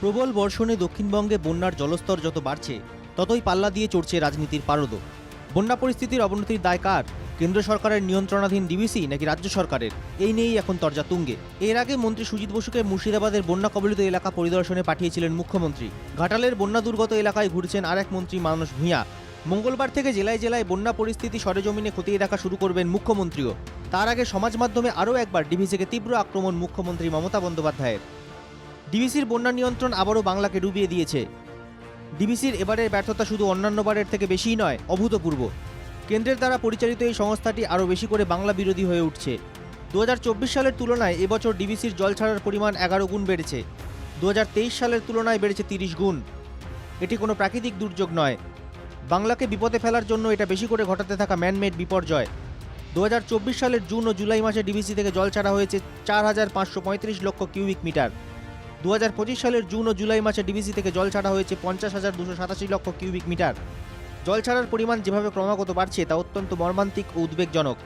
প্রবল বর্ষণে দক্ষিণবঙ্গে বন্যার জলস্তর যত বাড়ছে, ততই পাল্লা দিয়ে চড়ছে রাজনীতির পারদ। বন্যা পরিস্থিতির অবনতির দায় কার? কেন্দ্র সরকারের নিয়ন্ত্রণাধীন ডিবিসি নাকি রাজ্য সরকারের? এই নিয়েই এখন তর্জা তুঙ্গে। এর আগে মন্ত্রী সুজিত বসুকে মুর্শিদাবাদের বন্যা কবলিত এলাকা পরিদর্শনে পাঠিয়েছিলেন মুখ্যমন্ত্রী। ঘাটালের বন্যা দুর্গত এলাকায় ঘুরছেন আর এক মন্ত্রী মানস ভূঁইয়া। মঙ্গলবার থেকে জেলায় জেলায় বন্যা পরিস্থিতি সরেজমিনে খতিয়ে দেখা শুরু করবেন মুখ্যমন্ত্রীও। তার আগে সমাজ মাধ্যমে আরও একবার ডিভিসিকে তীব্র আক্রমণ মুখ্যমন্ত্রী মমতা বন্দ্যোপাধ্যায়ের। ডিবিসির বন্যা নিয়ন্ত্রণ আবারও বাংলাকে ডুবিয়ে দিয়েছে। ডিবিসির এবারের ব্যর্থতা শুধু অন্যান্য বারের থেকে বেশিই নয়, অভূতপূর্ব। কেন্দ্রের দ্বারা পরিচালিত এই সংস্থাটি আরও বেশি করে বাংলা বিরোধী হয়ে উঠছে। দু হাজার চব্বিশ সালের তুলনায় এবছর ডিবিসির জল ছাড়ার পরিমাণ এগারো গুণ বেড়েছে। দু হাজার তেইশ সালের তুলনায় বেড়েছে তিরিশ গুণ। এটি কোনো প্রাকৃতিক দুর্যোগ নয়। বাংলাকে বিপদে ফেলার জন্য এটা বেশি করে ঘটাতে থাকা ম্যানমেড বিপর্যয়। দু হাজার চব্বিশ সালের জুন ও জুলাই মাসে ডিবিসি থেকে জল ছাড়া হয়েছে চার হাজার পাঁচশো পঁয়ত্রিশ লক্ষ কিউবিক মিটার। দুহাজার পঁচিশ সালের জুন ও জুলাই মাসে ডিবিসি থেকে জল ছাড়া হয়েছে পঞ্চাশ হাজার দুশো সাতাশি লক্ষ কিউবিক মিটার। জল ছাড়ার পরিমাণ যেভাবে ক্রমাগত বাড়ছে, তা অত্যন্ত মর্মান্তিক ও উদ্বেগজনক।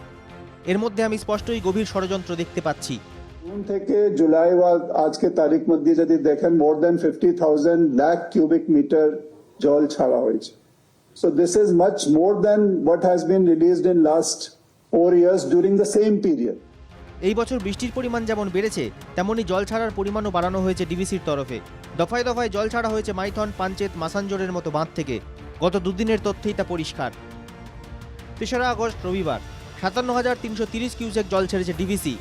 এর মধ্যে আমি স্পষ্টই গভীর ষড়যন্ত্র দেখতে পাচ্ছি। জুন থেকে জুলাই বা আজকে তারিখ মধ্যে যদি দেখেন more than fifty thousand lakh cubic metre জল ছাড়া হয়েছে। So this is much more than what has been released in last four years during the same period এই বছর বৃষ্টির পরিমাণ যেমন বেড়েছে তেমনি জল ছাড়ার পরিমাণও বাড়ানো হয়েছে ডিবিসির তরফে। দফায় দফায় জল ছাড়া হয়েছে মাইথন, পাঞ্চেত মাসাঞ্জোরের মতো বাঁধ থেকে। গত দুদিনের তথ্যেই তা পরিষ্কার। তেসরা আগস্ট, রবিবার সাতান্ন হাজার তিনশো তিরিশ কিউসেক জল ছেড়েছে ডিবিসি।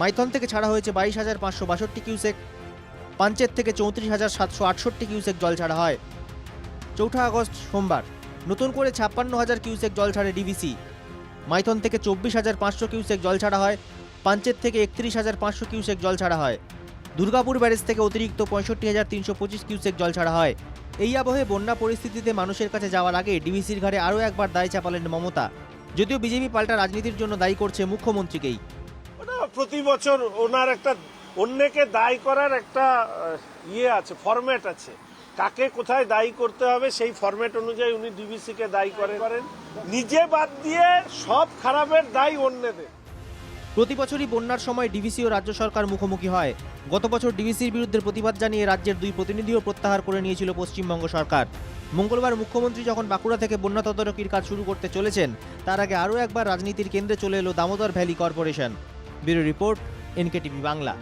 মাইথন থেকে ছাড়া হয়েছে বাইশ হাজার পাঁচশো বাষট্টি কিউসেক, পাঞ্চেত থেকে চৌত্রিশ হাজার সাতশো আটষট্টি কিউসেক জল ছাড়া হয়। চৌঠা আগস্ট, সোমবার, নতুন করে ছাপ্পান্ন হাজার কিউসেক জল ছাড়ে ডিবিসি। মাইথন থেকে চব্বিশ হাজার পাঁচশো কিউসেক জল ছাড়া হয় পাঞ্চেত থেকে একত্রিশ হাজার পাঁচশো কিউসেক জল ছাড়া হয়। দুর্গাপুর ব্যারেজ থেকে অতিরিক্ত পঁয়ষট্টি হাজার তিনশো পঁচিশ কিউসেক জল ছাড়া হয়। এই আবহে বন্যা পরিস্থিতিতে মানুষের কাছে যাওয়ার আগে ডিভিসির ঘাড়ে আরও একবার দায় চাপালেন মমতা। যদিও বিজেপি পাল্টা রাজনীতির জন্য দায়ী করছে মুখ্যমন্ত্রীকেই। প্রতি বছর ওনার একটা অন্যকে দায়ী করার একটা ইয়ে আছে ফরম্যাট আছে। কাকে কোথায় দায়ী করতে হবে সেই ফরম্যাট অনুযায়ী উনি ডিবিসি কে দায়ী করেন। নিজে বাদ দিয়ে সব খারাপের দায়ী অন্যদের। প্রতি বছরই বন্যার সময় ডিভিসি ও রাজ্য সরকার মুখোমুখি হয়। গত বছর ডিভিসির বিরুদ্ধে প্রতিবাদ জানিয়ে রাজ্যের দুই প্রতিনিধিও প্রত্যাহার করে নিয়েছিল পশ্চিমবঙ্গ সরকার। মঙ্গলবার মুখ্যমন্ত্রী যখন বাঁকুড়া থেকে বন্যা তদারকির কাজ শুরু করতে চলেছেন, তার আগে আরও একবার রাজনীতির কেন্দ্রে চলে এলো Damodar valley corporation. Bureau report, NKTV Bangla.